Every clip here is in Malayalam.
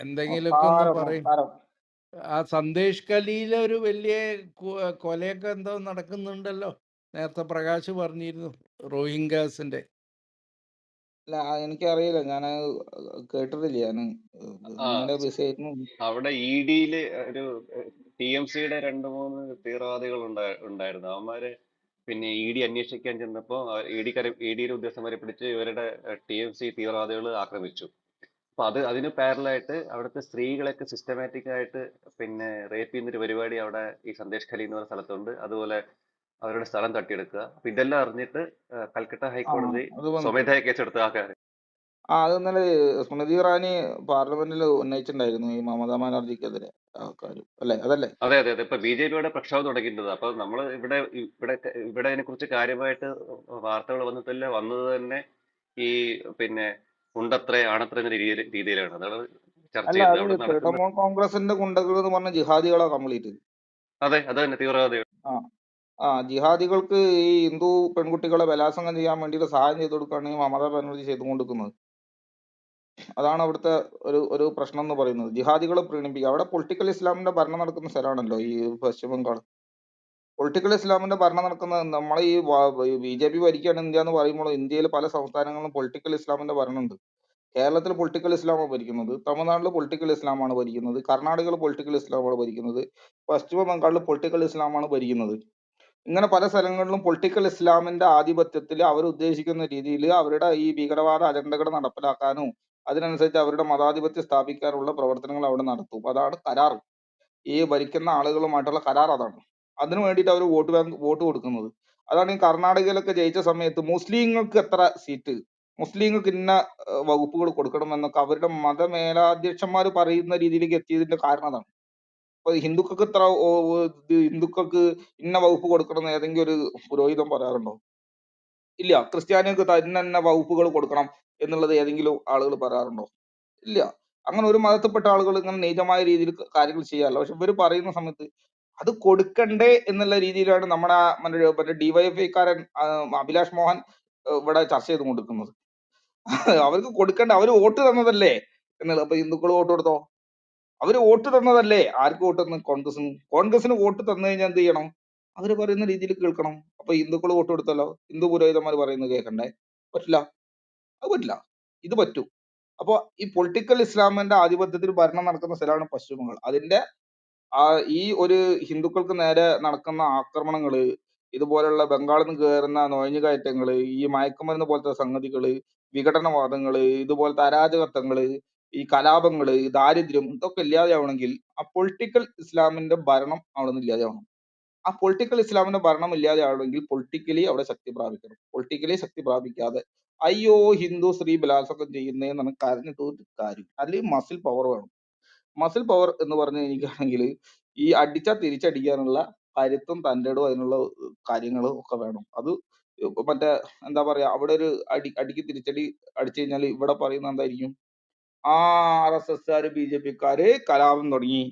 എന്തെങ്കിലുമൊക്കെ ഒന്ന് നമസ്കാരം പറയും. ആ സന്ദേശ് കലിയിലെ ഒരു വലിയ കൊലയൊക്കെ എന്തോ നടക്കുന്നുണ്ടല്ലോ. നേരത്തെ പ്രകാശ് പറഞ്ഞിരുന്നു റോഹിംഗ്യാസിന്റെ. അല്ല എനിക്കറിയില്ല. ഞാൻ കേട്ടിട്ടില്ല. ഞാൻ ബിസി ആയിരുന്നു. അവിടെ ഇ ഡിയിൽ ഒരു ടി എം സിയുടെ രണ്ട് മൂന്ന് തീവ്രവാദികൾ ഉണ്ടാ- ഉണ്ടായിരുന്നു. അവന്മാര് പിന്നെ ഇ ഡി അന്വേഷിക്കാൻ ചെന്നപ്പോ ഇ ഡി ഇ ഡിയുടെ ഉദ്യോഗസ്ഥന്മാരെ പിടിച്ച് ഇവരുടെ ടി എം സി തീവ്രവാദികൾ ആക്രമിച്ചു. അപ്പൊ അത് അതിന് പാരലായിട്ട് അവിടുത്തെ സ്ത്രീകളൊക്കെ സിസ്റ്റമാറ്റിക് ആയിട്ട് പിന്നെ റേപ്പ് ചെയ്യുന്ന ഒരു പരിപാടി അവിടെ ഈ സന്ദേശ് ഖലി എന്ന് പറഞ്ഞ സ്ഥലത്തുണ്ട്. അതുപോലെ അവരുടെ സ്ഥലം തട്ടിയെടുക്കുക. അപ്പൊ ഇതെല്ലാം അറിഞ്ഞിട്ട് കൽക്കട്ട ഹൈക്കോടതി സ്വമേധയാ കേസെടുത്ത ആൾക്കാർ ആ അത് ഇന്നലെ സ്മൃതി ഇറാനി പാർലമെന്റിൽ ഉന്നയിച്ചിട്ടുണ്ടായിരുന്നു ഈ മമതാ ബാനർജിക്കെതിരെ അല്ലേ? അതല്ലേ? അതെ അതെ അതെ. ഇപ്പൊ ബി ജെ പിയുടെ പ്രക്ഷോഭം തുടങ്ങിയിട്ടുണ്ട്. അപ്പൊ നമ്മൾ ഇവിടെ ഇവിടെ ഇവിടെ അതിനെ കുറിച്ച് കാര്യമായിട്ട് വാർത്തകൾ വന്നിട്ടില്ല വന്നത് തന്നെ ഈ പിന്നെ ഉണ്ടത്രേ ആണത്രേ എന്ന രീതിയിൽ രീതിയിലാണ്. അതാണ് ചർച്ച ചെയ്യുന്നത് തൃണമൂൽ കോൺഗ്രസിന്റെ ഗുണ്ടകൾ എന്ന് പറഞ്ഞ ജിഹാദികളാ കംപ്ലീറ്റ്. അതെ അത് തന്നെ തീവ്രവാദികൾ. ആ ആ ജിഹാദികൾക്ക് ഈ ഹിന്ദു പെൺകുട്ടികളെ ബലാത്സംഗം ചെയ്യാൻ വേണ്ടിയിട്ട് സഹായം ചെയ്തു കൊടുക്കുകയാണ് ഈ മമതാ ബാനർജി ചെയ്തുകൊണ്ടിരിക്കുന്നത് അതാണ് അവിടുത്തെ ഒരു ഒരു പ്രശ്നം എന്ന് പറയുന്നത്. ജിഹാദികളെ പ്രീണിപ്പിക്കുക. അവിടെ പൊളിറ്റിക്കൽ ഇസ്ലാമിന്റെ ഭരണം നടക്കുന്ന സ്ഥലമാണല്ലോ ഈ പശ്ചിമ ബംഗാൾ പൊളിറ്റിക്കൽ ഇസ്ലാമിന്റെ ഭരണം നടക്കുന്ന നമ്മളെ ഈ ബി ജെ പി ഭരിക്കുകയാണ് ഇന്ത്യ എന്ന് പറയുമ്പോൾ ഇന്ത്യയിൽ പല സംസ്ഥാനങ്ങളിലും പൊളിറ്റിക്കൽ ഇസ്ലാമിന്റെ ഭരണമുണ്ട്. കേരളത്തിൽ പൊളിറ്റിക്കൽ ഇസ്ലാമാണ് ഭരിക്കുന്നത്. തമിഴ്നാട്ടിൽ പൊളിറ്റിക്കൽ ഇസ്ലാമാണ് ഭരിക്കുന്നത്. കർണാടകയിൽ പൊളിറ്റിക്കൽ ഇസ്ലാമാണ് ഭരിക്കുന്നത്. പശ്ചിമ ബംഗാളിൽ പൊളിറ്റിക്കൽ ഇസ്ലാമാണ് ഭരിക്കുന്നത്. ഇങ്ങനെ പല സ്ഥലങ്ങളിലും പൊളിറ്റിക്കൽ ഇസ്ലാമിന്റെ ആധിപത്യത്തിൽ അവർ ഉദ്ദേശിക്കുന്ന രീതിയിൽ അവരുടെ ഈ ഭീകരവാദ അജണ്ടകൾ നടപ്പിലാക്കാനും അതിനനുസരിച്ച് അവരുടെ മതാധിപത്യം സ്ഥാപിക്കാനുള്ള പ്രവർത്തനങ്ങൾ അവിടെ നടത്തും. അതാണ് കരാർ. ഈ ഭരിക്കുന്ന ആളുകളുമായിട്ടുള്ള കരാർ അതാണ്. അതിനു വേണ്ടിയിട്ട് അവർ വോട്ട് ബാങ്ക് വോട്ട് കൊടുക്കുന്നത്. അതാണ് ഈ കർണാടകയിലൊക്കെ ജയിച്ച സമയത്ത് മുസ്ലിങ്ങൾക്ക് എത്ര സീറ്റ് മുസ്ലിങ്ങൾക്ക് ഇന്ന വകുപ്പുകൾ കൊടുക്കണം എന്നൊക്കെ അവരുടെ മതമേലാധ്യക്ഷന്മാർ പറയുന്ന രീതിയിലേക്ക് എത്തിയതിന്റെ കാരണം അതാണ്. അപ്പൊ ഹിന്ദുക്കൾക്ക് ഇത്ര ഹിന്ദുക്കൾക്ക് ഇന്ന വകുപ്പ് കൊടുക്കണം എന്ന് ഏതെങ്കിലും ഒരു പുരോഹിതൻ പറയാറുണ്ടോ? ഇല്ല. ക്രിസ്ത്യാനികൾക്ക് തന്നെ വകുപ്പുകൾ കൊടുക്കണം എന്നുള്ളത് ഏതെങ്കിലും ആളുകൾ പറയാറുണ്ടോ? ഇല്ല. അങ്ങനെ ഒരു മതത്തിൽപ്പെട്ട ആളുകൾ ഇങ്ങനെ നീചമായ രീതിയിൽ കാര്യങ്ങൾ ചെയ്യാറില്ല. പക്ഷെ ഇവർ പറയുന്ന സമയത്ത് അത് കൊടുക്കണ്ടേ എന്നുള്ള രീതിയിലാണ് നമ്മുടെ മറ്റേ ഡിവൈഎഫ്ഐക്കാരൻ അഭിലാഷ് മോഹൻ ഇവിടെ ചർച്ച ചെയ്ത് കൊടുക്കുന്നത് അവർക്ക് കൊടുക്കണ്ട അവർ വോട്ട് തന്നതല്ലേ? എന്നുള്ളത് അപ്പൊ ഹിന്ദുക്കൾ വോട്ട് കൊടുത്തോ? അവർ വോട്ട് തന്നതല്ലേ? ആർക്ക് വോട്ട് തന്നു? കോൺഗ്രസിന്. കോൺഗ്രസിന് വോട്ട് തന്നു കഴിഞ്ഞാൽ എന്ത് ചെയ്യണം? അവർ പറയുന്ന രീതിയിൽ കേൾക്കണം. അപ്പൊ ഹിന്ദുക്കൾ വോട്ട് കൊടുത്തല്ലോ ഹിന്ദു പുരോഹിതന്മാർ പറയുന്നത് കേൾക്കണ്ടേ? പറ്റില്ല. അത് പറ്റില്ല. ഇത് പറ്റൂ. അപ്പൊ ഈ പൊളിറ്റിക്കൽ ഇസ്ലാമിന്റെ ആധിപത്യത്തിൽ ഭരണം നടക്കുന്ന സ്ഥലമാണ് പശ്ചിമ ബംഗാൾ അതിന്റെ ആ ഈ ഒരു ഹിന്ദുക്കൾക്ക് നേരെ നടക്കുന്ന ആക്രമണങ്ങൾ ഇതുപോലുള്ള ബംഗാളിൽ നിന്ന് കയറുന്ന നുഴഞ്ഞുകയറ്റങ്ങൾ ഈ മയക്കുമരുന്ന് പോലത്തെ സംഗതികൾ വിഘടനവാദങ്ങൾ ഇതുപോലത്തെ അരാജകത്വങ്ങൾ ഈ കലാപങ്ങൾ ഈ ദാരിദ്ര്യം ഇതൊക്കെ ഇല്ലാതെയാവണമെങ്കിൽ ആ പൊളിറ്റിക്കൽ ഇസ്ലാമിന്റെ ഭരണം അവിടെ നിന്ന് ഇല്ലാതെയാവണം. ആ പൊളിറ്റിക്കൽ ഇസ്ലാമിന്റെ ഭരണം ഇല്ലാതെയാവണമെങ്കിൽ പൊളിറ്റിക്കലി അവിടെ ശക്തി പ്രാപിക്കണം. പൊളിറ്റിക്കലി ശക്തി പ്രാപിക്കാതെ അയ്യോ ഹിന്ദു സ്ത്രീ ബലാത്സംഗം ചെയ്യുന്നതെന്നാണ് കരഞ്ഞിട്ട് ഒരു കാര്യം അല്ലെങ്കിൽ മസിൽ പവർ വേണം. മസിൽ പവർ എന്ന് പറഞ്ഞു കഴിഞ്ഞിട്ടാണെങ്കിൽ ഈ അടിച്ചാൽ തിരിച്ചടിക്കാനുള്ള കരുത്തും തന്റെടും അതിനുള്ള കാര്യങ്ങളും ഒക്കെ വേണം. അത് മറ്റേ എന്താ പറയാ അവിടെ ഒരു അടി അടിക്ക് തിരിച്ചടി അടിച്ചു കഴിഞ്ഞാൽ ഇവിടെ പറയുന്ന എന്തായിരിക്കും? ആ ആർ എസ് എസ്കാര് ബി ജെ പിക്കാര് കലാപം തുടങ്ങി.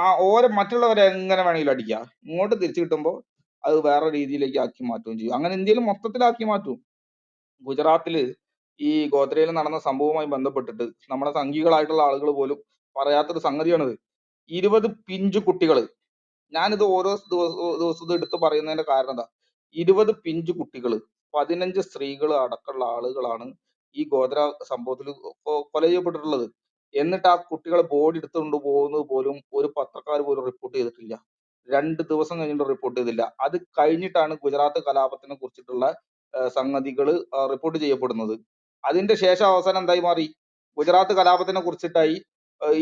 ആ ഓരോ മറ്റുള്ളവരെ എങ്ങനെ വേണമെങ്കിലും അടിക്കാം. ഇങ്ങോട്ട് തിരിച്ചു കിട്ടുമ്പോൾ അത് വേറെ രീതിയിലേക്ക് ആക്കി മാറ്റുകയും ചെയ്യും. അങ്ങനെ ഇന്ത്യയിൽ മൊത്തത്തിലാക്കി മാറ്റും. ഗുജറാത്തിൽ ഈ ഗോത്രയിൽ നടന്ന സംഭവവുമായി ബന്ധപ്പെട്ടിട്ട് നമ്മുടെ സംഘികളായിട്ടുള്ള ആളുകൾ പോലും പറയാത്തൊരു സംഗതിയാണിത്. ഇരുപത് പിഞ്ചു കുട്ടികൾ ഞാനിത് ഓരോ ദിവസവും ഇത് എടുത്ത് പറയുന്നതിന്റെ കാരണം എന്താ? ഇരുപത് പിഞ്ചു കുട്ടികൾ പതിനഞ്ച് സ്ത്രീകൾ അടക്കമുള്ള ആളുകളാണ് ഈ ഗോത്ര സംഭവത്തിൽ കൊല ചെയ്യപ്പെട്ടിട്ടുള്ളത്. എന്നിട്ട് ആ കുട്ടികളെ ബോഡി എടുത്തുകൊണ്ട് പോകുന്നത് പോലും ഒരു പത്രക്കാർ പോലും റിപ്പോർട്ട് ചെയ്തിട്ടില്ല. രണ്ട് ദിവസം കഴിഞ്ഞിട്ട് റിപ്പോർട്ട് ചെയ്തില്ല. അത് കഴിഞ്ഞിട്ടാണ് ഗുജറാത്ത് കലാപത്തിനെ കുറിച്ചിട്ടുള്ള സംഗതികൾ റിപ്പോർട്ട് ചെയ്യപ്പെടുന്നത്. അതിന്റെ ശേഷം അവസാനം എന്തായി മാറി? ഗുജറാത്ത് കലാപത്തിനെ കുറിച്ചിട്ടായി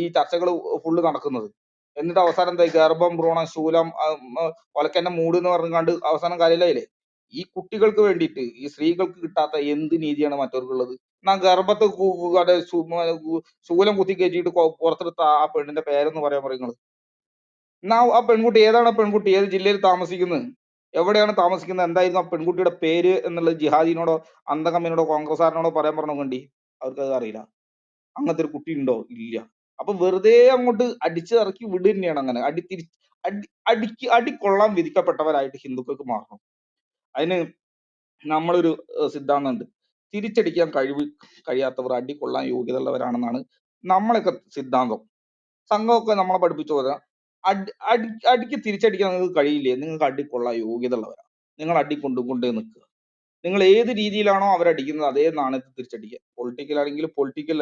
ഈ ചർച്ചകൾ ഫുള്ള് നടക്കുന്നത്. എന്നിട്ട് അവസാനം എന്തായി? ഗർഭം ഭ്രൂണം ശൂലം ഒലക്കന്നെ മൂട് എന്ന് പറഞ്ഞുകൊണ്ട് അവസാനം കാര്യമില്ലായില്ലേ ഈ കുട്ടികൾക്ക് വേണ്ടിയിട്ട് ഈ സ്ത്രീകൾക്ക് കിട്ടാത്ത എന്ത് നീതിയാണ് മറ്റവർക്കുള്ളത്? എന്നാ ഗർഭത്ത് ശൂലം കുത്തി കയറ്റിയിട്ട് പുറത്തെടുത്ത ആ പെണ്ണിന്റെ പേരെന്ന് പറയാൻ പറയുന്നത് എന്നാ ആ പെൺകുട്ടി ഏതാണ് പെൺകുട്ടി? ഏത് ജില്ലയിൽ താമസിക്കുന്നത് എവിടെയാണ് താമസിക്കുന്നത് എന്തായിരുന്നു ആ പെൺകുട്ടിയുടെ പേര് എന്നുള്ളത് ജിഹാദിനോടോ അന്തകമ്മിനോടോ കോൺഗ്രസ്സുകാരനോടോ പറയാൻ പറഞ്ഞു വേണ്ടി അവർക്ക് അത് അറിയില്ല. അങ്ങനത്തെ ഒരു കുട്ടി ഉണ്ടോ ഇല്ല. അപ്പൊ വെറുതെ അങ്ങോട്ട് അടിച്ച് ഇറക്കി വിടുക തന്നെയാണ് അങ്ങനെ. അടി അടി അടിക്ക് അടിക്കൊള്ളാൻ വിധിക്കപ്പെട്ടവരായിട്ട് ഹിന്ദുക്കൾക്ക് മാറണം. അതിന് നമ്മളൊരു സിദ്ധാന്തം സിദ്ധാന്തമുണ്ട്. തിരിച്ചടിക്കാൻ കഴിവ് കഴിയാത്തവർ അടിക്കൊള്ളാൻ യോഗ്യത ഉള്ളവരാണെന്നാണ് നമ്മളൊക്കെ സിദ്ധാന്തം. സംഘമൊക്കെ നമ്മളെ പഠിപ്പിച്ചു പോരാ അടി അടി അടിക്ക് തിരിച്ചടിക്കാൻ നിങ്ങൾക്ക് കഴിയില്ലേ? നിങ്ങൾക്ക് അടിക്കൊള്ളാൻ യോഗ്യത ഉള്ളവരാണ് നിങ്ങൾ അടി കൊണ്ടു കൊണ്ടേ നിൽക്കുക. നിങ്ങൾ ഏത് രീതിയിലാണോ അവരടിക്കുന്നത് അതേ നാണയത്തിൽ തിരിച്ചടിക്കുക. പൊളിറ്റിക്കൽ ആണെങ്കിൽ പൊളിറ്റിക്കൽ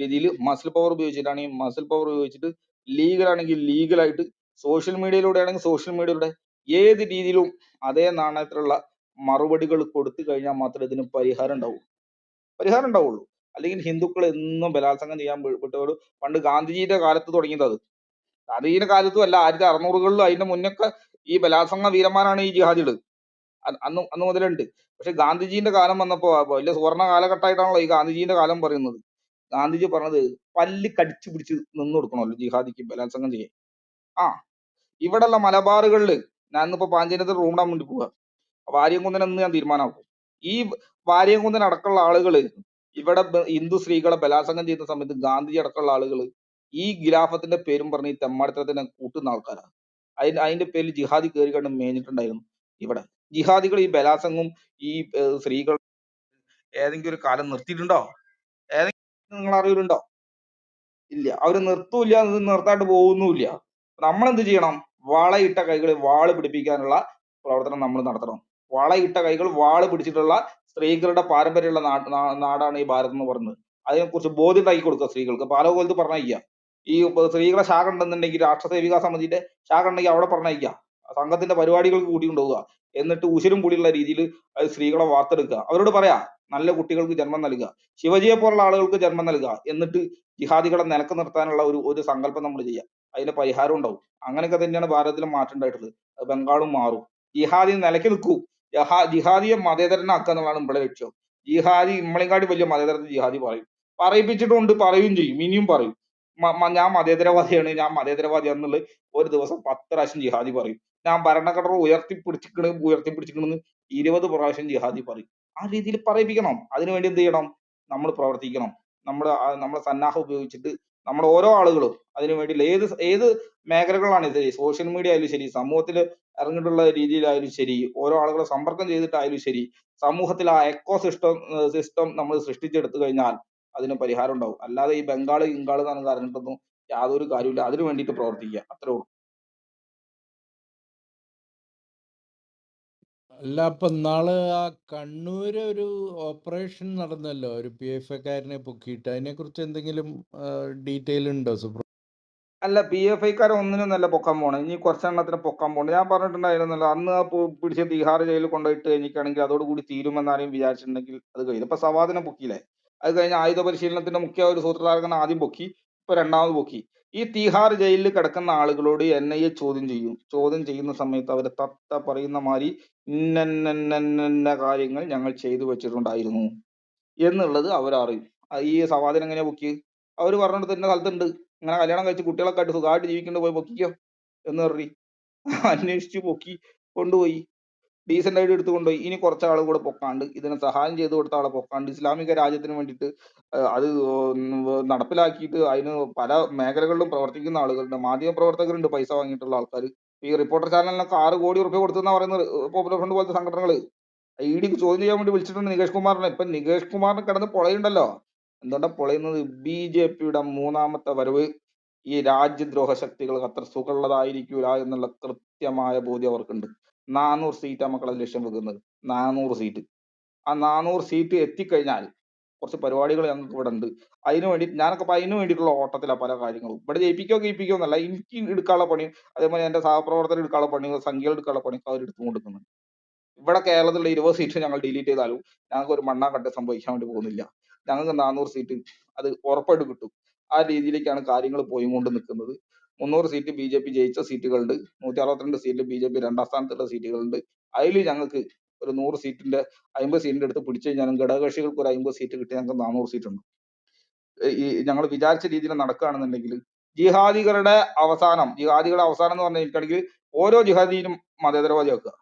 രീതിയിൽ മസിൽ പവർ ഉപയോഗിച്ചിട്ടാണ് ഈ മസിൽ പവർ ഉപയോഗിച്ചിട്ട് ലീഗൽ ആണെങ്കിൽ ലീഗലായിട്ട് സോഷ്യൽ മീഡിയയിലൂടെ ആണെങ്കിൽ സോഷ്യൽ മീഡിയയിലൂടെ ഏത് രീതിയിലും അതേ നാണയത്തിലുള്ള മറുപടികൾ കൊടുത്തു കഴിഞ്ഞാൽ മാത്രമേ ഇതിന് പരിഹാരം ഉണ്ടാവൂ പരിഹാരം ഉണ്ടാവുള്ളൂ. അല്ലെങ്കിൽ ഹിന്ദുക്കൾ എന്നും ബലാത്സംഗം ചെയ്യാൻ വി- പണ്ട് ഗാന്ധിജിയുടെ കാലത്ത് തുടങ്ങിയത് അത്. ഗാന്ധിജിയുടെ കാലത്തും അല്ല ആയിരത്തി അറുന്നൂറുകളിലും അതിന്റെ മുന്നൊക്കെ ഈ ബലാത്സംഗ വീരന്മാരാണ് ഈ ജിഹാദികൾ അന്ന് അന്ന് മുതലുണ്ട്. പക്ഷെ ഗാന്ധിജിയുടെ കാലം വന്നപ്പോ വലിയ സുവർണ കാലഘട്ടമായിട്ടാണല്ലോ ഈ ഗാന്ധിജിയുടെ കാലം പറയുന്നത്. ഗാന്ധിജി പറഞ്ഞത് പല്ല് കടിച്ചു പിടിച്ച് നിന്ന് കൊടുക്കണമല്ലോ ജിഹാദിക്ക് ബലാത്സംഗം ചെയ്യാൻ. ആ ഇവിടെയുള്ള മലബാറുകളിൽ ഞാൻ ഇന്നിപ്പോ പാഞ്ചേനത്തിൽ റൂമിടാൻ വേണ്ടി പോവാ. വാര്യംകുന്നൻ എന്ന് ഞാൻ തീരുമാനമാക്കും. ഈ വാര്യംകുന്നൻ അടക്കമുള്ള ആളുകൾ ഇവിടെ ഹിന്ദു സ്ത്രീകളെ ബലാത്സംഗം ചെയ്യുന്ന സമയത്ത് ഗാന്ധിജി അടക്കമുള്ള ആളുകൾ ഈ ഗിലാഫത്തിന്റെ പേരും പറഞ്ഞ് ഈ തെമ്മാടിത്തരത്തിനെ കൂട്ടുന്ന ആൾക്കാരാണ് അതിന് അതിന്റെ പേരിൽ ജിഹാദി കയറി കണ്ട് മേഞ്ഞിട്ടുണ്ടായിരുന്നു ഇവിടെ. ജിഹാദികൾ ഈ ബലാത്സംഗവും ഈ സ്ത്രീകൾ ഏതെങ്കിലും ഒരു കാലം നിർത്തിയിട്ടുണ്ടോ? നിങ്ങൾ അറിവിലുണ്ടോ ഇല്ല. അവർ നിർത്തൂല്ല ഇത് നിർത്താണ്ട് പോകുന്നുമില്ല. നമ്മൾ എന്ത് ചെയ്യണം? വളയിട്ട കൈകളിൽ വാൾ പിടിപ്പിക്കാനുള്ള പ്രവർത്തനം നമ്മൾ നടത്തണം. വളയിട്ട കൈകൾ വാൾ പിടിച്ചിട്ടുള്ള സ്ത്രീകളുടെ പാരമ്പര്യമുള്ള നാടാണ് ഈ ഭാരതം എന്ന് പറയുന്നത്. അതിനെക്കുറിച്ച് ബോധ്യം ഉണ്ടാക്കി കൊടുക്കുക സ്ത്രീകൾക്ക്. പാലകോലത്ത് പറഞ്ഞയക്കുക. ഈ സ്ത്രീകളെ ശാഖ ഉണ്ടെന്നുണ്ടെങ്കിൽ രാഷ്ട്രസേവികാ സമിതിയുടെ ശാഖ ഉണ്ടെങ്കിൽ അവിടെ പറഞ്ഞയക്കുക. സംഘത്തിന്റെ പരിപാടികൾക്ക് കൂട്ടി കൊണ്ടുപോവുക. എന്നിട്ട് ഉശിരും പുളിയുള്ള രീതിയിൽ അത് സ്ത്രീകളെ വാർത്തെടുക്കുക. അവരോട് പറയാ നല്ല കുട്ടികൾക്ക് ജന്മം നൽകുക. ശിവജിയെ പോലുള്ള ആളുകൾക്ക് ജന്മം നൽകുക. എന്നിട്ട് ജിഹാദികളെ നിലയ്ക്ക് നിർത്താനുള്ള ഒരു ഒരു സങ്കല്പം നമ്മൾ ചെയ്യാം അതിന് പരിഹാരം ഉണ്ടാവും. അങ്ങനെയൊക്കെ തന്നെയാണ് ഭാരതത്തിൽ മാറ്റം ഉണ്ടായിട്ടുള്ളത്. ബംഗാളും മാറും. ജിഹാദി നിലയ്ക്ക് നിൽക്കൂ. ജഹാ ജിഹാദിയെ മതേതരനാക്കുക എന്നുള്ളതാണ് നമ്മുടെ ലക്ഷ്യം. ജിഹാദി നമ്മളെക്കാട്ടി വലിയ മതേതരത്തിൽ ജിഹാദി പറയും. പറയിപ്പിച്ചിട്ടുണ്ട് പറയും ചെയ്യും. ഇനിയും പറയും. ഞാൻ മതേതരവാദിയാണ് ഞാൻ മതേതരവാദിയാണെന്നുള്ളത് ഒരു ദിവസം പത്ത് പ്രാവശ്യം ജിഹാദി പറയും. ഞാൻ ഭരണഘടന ഉയർത്തിപ്പിടിച്ചിക്കണ് ഉയർത്തിപ്പിടിച്ചിക്കണെന്ന് ഇരുപത് പ്രാവശ്യം ജിഹാദി പറയും. ആ രീതിയിൽ പറയിപ്പിക്കണം. അതിനുവേണ്ടി എന്ത് ചെയ്യണം? നമ്മൾ പ്രവർത്തിക്കണം. നമ്മുടെ നമ്മുടെ സന്നാഹം ഉപയോഗിച്ചിട്ട് നമ്മുടെ ഓരോ ആളുകളും അതിനു വേണ്ടി ഏത് ഏത് മേഖലകളാണ് ശരി സോഷ്യൽ മീഡിയ ആയാലും ശരി സമൂഹത്തിൽ ഇറങ്ങിയിട്ടുള്ള രീതിയിലായാലും ശരി ഓരോ ആളുകളെ സമ്പർക്കം ചെയ്തിട്ടായാലും ശരി സമൂഹത്തിൽ ആ എക്കോ സിസ്റ്റം സിസ്റ്റം നമ്മൾ സൃഷ്ടിച്ചെടുത്തു കഴിഞ്ഞാൽ അതിന് പരിഹാരം ഉണ്ടാവും. അല്ലാതെ ഈ ബംഗാൾ ഇംഗാൾ എന്ന് പറഞ്ഞിട്ടൊന്നും യാതൊരു കാര്യമില്ല അതിനു വേണ്ടിയിട്ട് പ്രവർത്തിക്കുക. അത്രേ ഉള്ളൂ. അല്ല അപ്പൊ നാൾ ആ കണ്ണൂര് ഒരു ഓപ്പറേഷൻ നടന്നല്ലോ. ഒരു പി എഫ് എക്കാരനെ പൊക്കിയിട്ട് അതിനെ കുറിച്ച് എന്തെങ്കിലും ഡീറ്റെയിൽ ഉണ്ടോ സുപ്ര അല്ല പി എഫ് ഐക്കാരെ ഒന്നിനും നല്ല പൊക്കാൻ പോണേ. ഇനി കുറച്ചെണ്ണത്തിന് പൊക്കാൻ പോണേ. ഞാൻ പറഞ്ഞിട്ടുണ്ടായിരുന്നല്ലോ അന്ന് ആ പിടിച്ച തിഹാർ ജയിലിൽ കൊണ്ടുപോയിട്ട് കഴിഞ്ഞിട്ടാണെങ്കിൽ അതോടുകൂടി തീരുമെന്നാരെയും വിചാരിച്ചിട്ടുണ്ടെങ്കിൽ അത് കഴിഞ്ഞു ഇപ്പൊ സവാദിനെ പൊക്കിയില്ലേ? അത് കഴിഞ്ഞ ആയുധ പരിശീലനത്തിന്റെ മുഖ്യ ഒരു സൂത്രധാരകൻ ആദ്യം പൊക്കി ഇപ്പൊ രണ്ടാമത് പൊക്കി. ഈ തീഹാർ ജയിലിൽ കിടക്കുന്ന ആളുകളോട് എൻ ഐ എ ചോദ്യം ചെയ്യും. ചോദ്യം ചെയ്യുന്ന സമയത്ത് അവർ തത്ത പറയുന്ന മാതിരി ഇന്നന്നന്നന്ന കാര്യങ്ങൾ ഞങ്ങൾ ചെയ്തു വെച്ചിട്ടുണ്ടായിരുന്നു എന്നുള്ളത് അവരറിയും. ഈ സവാദിനെ എങ്ങനെയാ പൊക്കി അവർ പറഞ്ഞിട്ട് തന്നെ സ്ഥലത്തുണ്ട്. ഇങ്ങനെ കല്യാണം കഴിച്ച് കുട്ടികളൊക്കെ ആയിട്ട് സുഖമായിട്ട് ജീവിക്കേണ്ട പോയി പൊക്കിക്കോ എന്ന് പറഞ്ഞു അന്വേഷിച്ച് പൊക്കി കൊണ്ടുപോയി. ഡീസന്റ് ആയിട്ട് എടുത്തുകൊണ്ടുപോയി ഇനി കുറച്ച് ആൾ കൂടെ പൊക്കാണ്ട് ഇതിനെ സഹായം ചെയ്തു കൊടുത്ത ആളെ പൊക്കാണ്ട് ഇസ്ലാമിക രാജ്യത്തിന് വേണ്ടിയിട്ട് അത് നടപ്പിലാക്കിയിട്ട് അതിന് പല മേഖലകളിലും പ്രവർത്തിക്കുന്ന ആളുകളുണ്ട്. മാധ്യമ പ്രവർത്തകരുണ്ട് പൈസ വാങ്ങിയിട്ടുള്ള ആൾക്കാർ ഈ റിപ്പോർട്ടർ ചാനലിനൊക്കെ ആറ് കോടി റുപ്യ കൊടുത്തെന്ന് പറയുന്ന പോപ്പുലർ ഫ്രണ്ട് പോലത്തെ സംഘടനകൾ ഇ ഡി ചോദ്യം ചെയ്യാൻ വേണ്ടി വിളിച്ചിട്ടുണ്ട് നികേഷ് കുമാറിനെ. ഇപ്പൊ നികേഷ് കുമാറിന് കിടന്ന് പൊളയുണ്ടല്ലോ. എന്തുകൊണ്ടാ പൊളയുന്നത്? ബി ജെ പിയുടെ മൂന്നാമത്തെ വരവ്. ഈ രാജ്യദ്രോഹ ശക്തികൾക്ക് അത്ര സുഖമുള്ളതായിരിക്കൂല എന്നുള്ള കൃത്യമായ ബോധ്യം അവർക്കുണ്ട്. നാനൂറ് സീറ്റാണ് മക്കളെ ലക്ഷ്യം വെക്കുന്നത്. നാനൂറ് സീറ്റ് ആ നാനൂറ് സീറ്റ് എത്തിക്കഴിഞ്ഞാൽ കുറച്ച് പരിപാടികൾ ഞങ്ങൾക്ക് ഇവിടെ ഉണ്ട്. അതിന് വേണ്ടി ഞാനൊക്കെ അതിന് വേണ്ടിയിട്ടുള്ള ഓട്ടത്തിലാണ് പല കാര്യങ്ങളും. ഇവിടെ ജയിപ്പിക്കോ ജയിപ്പിക്കോ എന്നല്ല. എനിക്ക് എടുക്കാനുള്ള പണി അതേപോലെ എന്റെ സഹപ്രവർത്തകർ എടുക്കാനുള്ള പണി സംഖ്യകൾ എടുക്കാനുള്ള പണി അവർ എടുത്തു കൊടുക്കുന്നത് ഇവിടെ കേരളത്തിലുള്ള ഇരുപത് സീറ്റ് ഞങ്ങൾ ഡിലീറ്റ് ചെയ്താലും ഞങ്ങൾക്ക് ഒരു മണ്ണാക്കട്ട സംഭവിക്കാൻ വേണ്ടി പോകുന്നില്ല. ഞങ്ങൾക്ക് നാനൂറ് സീറ്റ് അത് ഉറപ്പായിട്ട് കിട്ടും. ആ രീതിയിലേക്കാണ് കാര്യങ്ങൾ പോയിക്കൊണ്ട് നിൽക്കുന്നത് മുന്നൂറ് സീറ്റ് ബി ജെ പി ജയിച്ച സീറ്റുകളുണ്ട് നൂറ്റി അറുപത്തിരണ്ട് സീറ്റിൽ ബി ജെ പി രണ്ടാം സ്ഥാനത്തുള്ള സീറ്റുകളുണ്ട് അതിൽ ഞങ്ങൾക്ക് ഒരു നൂറ് സീറ്റിന്റെ അമ്പത് സീറ്റിന്റെ അടുത്ത് പിടിച്ചു കഴിഞ്ഞാലും ഘടകകക്ഷികൾക്ക് ഒരു അമ്പത് സീറ്റ് കിട്ടി. ഞങ്ങൾക്ക് നാനൂറ് സീറ്റ് ഉണ്ട്. ഈ ഞങ്ങൾ വിചാരിച്ച രീതിയിൽ നടക്കുകയാണെന്നുണ്ടെങ്കിൽ ജിഹാദികളുടെ അവസാനം ജിഹാദികളുടെ അവസാനം എന്ന് പറഞ്ഞിട്ടുണ്ടെങ്കിൽ ഓരോ ജിഹാദിനും മതേതരവാദിയാക്കുക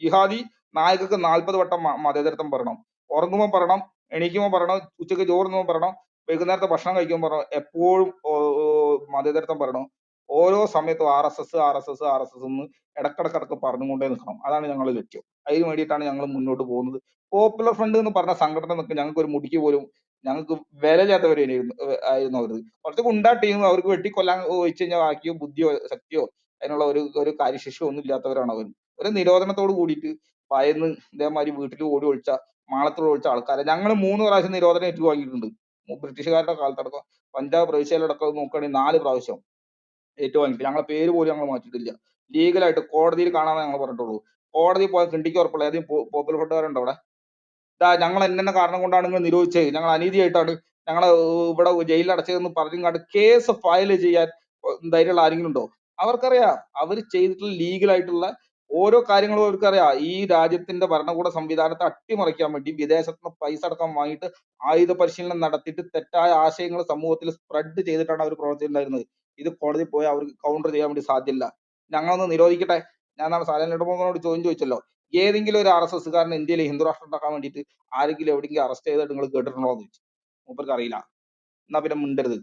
ജിഹാദി നായകക്ക് നാൽപ്പത് വട്ടം മതേതരത്വം പറയണം. ഉറങ്ങുമ്പോൾ പറയണം എണീക്കുമ്പോൾ പറയണം ഉച്ചയ്ക്ക് ചോറുന്നുമ്പോൾ പറയണം വൈകുന്നേരത്തെ ഭക്ഷണം കഴിക്കുമ്പോൾ പറയണം എപ്പോഴും മതേതരത്വം പറയണം. ഓരോ സമയത്തും R S S R S S R S S എന്ന് ഇടക്കിടക്കിടക്ക് പറഞ്ഞുകൊണ്ടേ നിൽക്കണം. അതാണ് ഞങ്ങളുടെ ലക്ഷ്യം. അതിന് വേണ്ടിയിട്ടാണ് ഞങ്ങൾ മുന്നോട്ട് പോകുന്നത്. പോപ്പുലർ ഫ്രണ്ട് എന്ന് പറഞ്ഞ സംഘടന നിൽക്കും ഞങ്ങൾക്ക് ഒരു മുടിക്ക് പോലും ഞങ്ങൾക്ക് വില ചേർത്തവരായിരുന്നു ആയിരുന്നു അവർ കുറച്ച് ഗുണ്ടാ ടീം അവർക്ക് വെട്ടിക്കൊല്ലാൻ വെച്ച് കഴിഞ്ഞാൽ ബാക്കിയോ ബുദ്ധിയോ ശക്തിയോ അതിനുള്ള ഒരു ഒരു കാര്യശേഷിയോ ഒന്നും ഇല്ലാത്തവരാണ് അവർ ഒരു നിരോധനത്തോട് കൂടിയിട്ട് ഭയന്ന് ഇതേമാതിരി വീട്ടിൽ ഓടി ഒഴിച്ച മാളത്തോട് ഒഴിച്ച ആൾക്കാരെ ഞങ്ങൾ മൂന്ന് പ്രാവശ്യം നിരോധനം ഏറ്റുവാങ്ങിയിട്ടുണ്ട്. ബ്രിട്ടീഷുകാരുടെ കാലത്തടക്കം പഞ്ചാബ് പ്രവിശ്യയിലടക്കം നോക്കുകയാണെങ്കിൽ നാല് പ്രാവശ്യം. ഏറ്റുവാങ്ങിയിട്ട് ഞങ്ങളെ പേര് പോലും ഞങ്ങൾ മാറ്റിയിട്ടില്ല. ലീഗലായിട്ട് കോടതിയിൽ കാണാൻ ഞങ്ങൾ പറഞ്ഞിട്ടുള്ളൂ. കോടതി പോയ കിണ്ടിക്ക് ഉറപ്പുള്ള ഏതെങ്കിലും പോപ്പുലർ ഫ്രണ്ടുകാരുണ്ടോ അവിടെ? ഇതാ ഞങ്ങൾ എന്നെ കാരണം കൊണ്ടാണ് നിങ്ങൾ നിരോധിച്ചത് ഞങ്ങൾ അനീതിയായിട്ടാണ് ഞങ്ങളെ ഇവിടെ ജയിലിൽ അടച്ചതെന്ന് പറഞ്ഞുകൊണ്ട് കേസ് ഫയൽ ചെയ്യാൻ ധൈര്യമുള്ള ആരെങ്കിലും ഉണ്ടോ? അവർക്കറിയാം. അവർ ചെയ്തിട്ടുള്ള ലീഗലായിട്ടുള്ള ഓരോ കാര്യങ്ങളും അവർക്കറിയാം. ഈ രാജ്യത്തിന്റെ ഭരണകൂട സംവിധാനത്തെ അട്ടിമറിക്കാൻ വേണ്ടി വിദേശത്ത് നിന്ന് പൈസ അടക്കം വാങ്ങിയിട്ട് ആയുധ പരിശീലനം നടത്തിയിട്ട് തെറ്റായ ആശയങ്ങൾ സമൂഹത്തിൽ സ്പ്രെഡ് ചെയ്തിട്ടാണ് അവർ പ്രവർത്തിച്ചിട്ടുണ്ടായിരുന്നത്. ഇത് കോടതി പോയി അവർക്ക് കൗണ്ടർ ചെയ്യാൻ വേണ്ടി സാധ്യല്ല. ഞങ്ങളൊന്ന് നിരോധിക്കട്ടെ? ഞാൻ നാളെ സാലൻ ഇടമോനോട് ചോദ്യം ചോദിച്ചല്ലോ. ഏതെങ്കിലും ഒരു ആർ എസ് എസ്സുകാരൻ ഇന്ത്യയിൽ ഹിന്ദു രാഷ്ട്രം ഉണ്ടാക്കാൻ വേണ്ടിയിട്ട് ആരെങ്കിലും എവിടെയെങ്കിലും അറസ്റ്റ് ചെയ്തിട്ട് നിങ്ങൾ കേട്ടിട്ടുണ്ടോ എന്ന് ചോദിച്ചു. മൂപ്പർക്ക് അറിയില്ല. എന്നാ പിന്നെ മിണ്ടരുത്.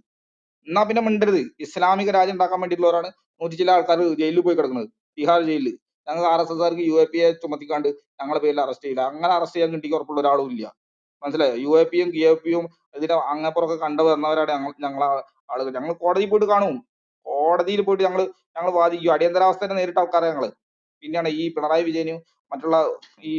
എന്നാ പിന്നെ മിണ്ടരുത്. ഇസ്ലാമിക രാജ്യം ഉണ്ടാക്കാൻ വേണ്ടിയിട്ടുള്ളവരാണ് നൂറ്റി ചില ആൾക്കാർ ജയിലിൽ പോയി കിടക്കുന്നത്. ബീഹാർ ജയിലിൽ. ഞങ്ങൾ ആർ എസ് എസ്കാർക്ക് യു എ പി എ ചുമത്തിക്കാണ്ട് ഞങ്ങളെ പേരിൽ അറസ്റ്റ് ചെയ്യില്ല. അങ്ങനെ അറസ്റ്റ് ചെയ്യാൻ കിട്ടിക്ക് ഉറപ്പുള്ള ഒരാളും ഇല്ല. മനസ്സിലായോ? യു എ പിയും കി എ പിയും ഇതിന്റെ അങ്ങപ്പുറമൊക്കെ കണ്ടു വന്നവരാണ് ഞങ്ങൾ ഞങ്ങളെ ആളുകൾ ഞങ്ങൾ കോടതിയിൽ പോയിട്ട് കാണും. കോടതിയിൽ പോയിട്ട് ഞങ്ങൾ ഞങ്ങൾ വാദിക്കും. അടിയന്തരാവസ്ഥ നേരിട്ട ആൾക്കാരെ ഞങ്ങൾ. പിന്നെയാണ് ഈ പിണറായി വിജയനും മറ്റുള്ള ഈ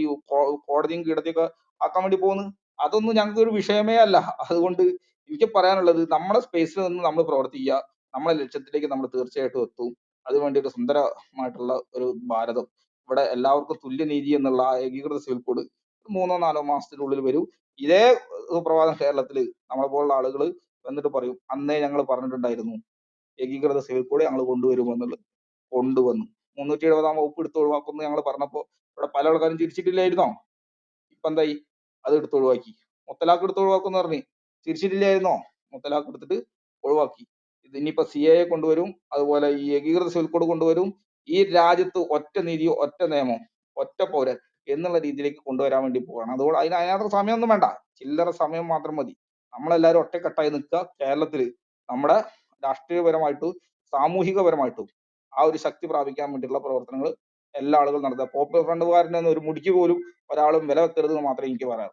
കോടതിയും കീടത്തിയൊക്കെ ആക്കാൻ വേണ്ടി പോകുന്നത്. അതൊന്നും ഞങ്ങൾക്ക് ഒരു വിഷയമേ അല്ല. അതുകൊണ്ട് എനിക്ക് പറയാനുള്ളത് നമ്മുടെ സ്പേസിൽ നിന്ന് നമ്മൾ പ്രവർത്തിക്കുക. നമ്മളെ ലക്ഷ്യത്തിലേക്ക് നമ്മൾ തീർച്ചയായിട്ടും എത്തും. അതിനുവേണ്ടി ഒരു സുന്ദരമായിട്ടുള്ള ഒരു ഭാരതം. ഇവിടെ എല്ലാവർക്കും തുല്യനീതി എന്നുള്ള ഏകീകൃത സിവിൽ കോഡ് മൂന്നോ നാലോ മാസത്തിനുള്ളിൽ വരും. ഇതേ സുപ്രഭാതം കേരളത്തിൽ നമ്മളെ പോലുള്ള ആളുകൾ വന്നിട്ട് പറയും അന്നേ ഞങ്ങൾ പറഞ്ഞിട്ടുണ്ടായിരുന്നു ഏകീകൃത സിവിൽ കോഡ് ഞങ്ങൾ കൊണ്ടുവരുമെന്നുള്ളത്. കൊണ്ടുവന്നു. മുന്നൂറ്റി എഴുപതാം വകുപ്പ് എടുത്ത് ഒഴിവാക്കുന്നു ഞങ്ങൾ പറഞ്ഞപ്പോൾ ഇവിടെ പല ആൾക്കാരും ചിരിച്ചിട്ടില്ലായിരുന്നോ? ഇപ്പൊ എന്തായി? അത് എടുത്ത് ഒഴിവാക്കി. മുത്തലാഖ് എടുത്ത് ഒഴിവാക്കുന്നു പറഞ്ഞു. ചിരിച്ചിട്ടില്ലായിരുന്നോ? മുത്തലാഖ് എടുത്തിട്ട് ഒഴിവാക്കി. ഇത് ഇനിയിപ്പോ സി എ കൊണ്ടുവരും അതുപോലെ ഈ ഏകീകൃത സിവിൽ കോഡ് കൊണ്ടുവരും ഈ രാജ്യത്ത് ഒറ്റ നീതിയോ ഒറ്റ നിയമം ഒറ്റ പൗരൻ എന്നുള്ള രീതിയിലേക്ക് കൊണ്ടുവരാൻ വേണ്ടി പോവാണ്. അതുകൊണ്ട് അതിന് അതിനകത്ത് സമയമൊന്നും വേണ്ട. ചില്ലറ സമയം മാത്രം മതി. നമ്മളെല്ലാവരും ഒറ്റക്കെട്ടായി നിൽക്കുക. കേരളത്തിൽ നമ്മുടെ രാഷ്ട്രീയപരമായിട്ടും സാമൂഹികപരമായിട്ടും ആ ഒരു ശക്തി പ്രാപിക്കാൻ വേണ്ടിയിട്ടുള്ള പ്രവർത്തനങ്ങൾ എല്ലാ ആളുകളും നടത്തുക. പോപ്പുലർ ഫ്രണ്ടുകാരന്റെ ഒരു മുടിക്ക് പോലും ഒരാളും വില വെക്കരുത് എന്ന് മാത്രമേ എനിക്ക് പറയാം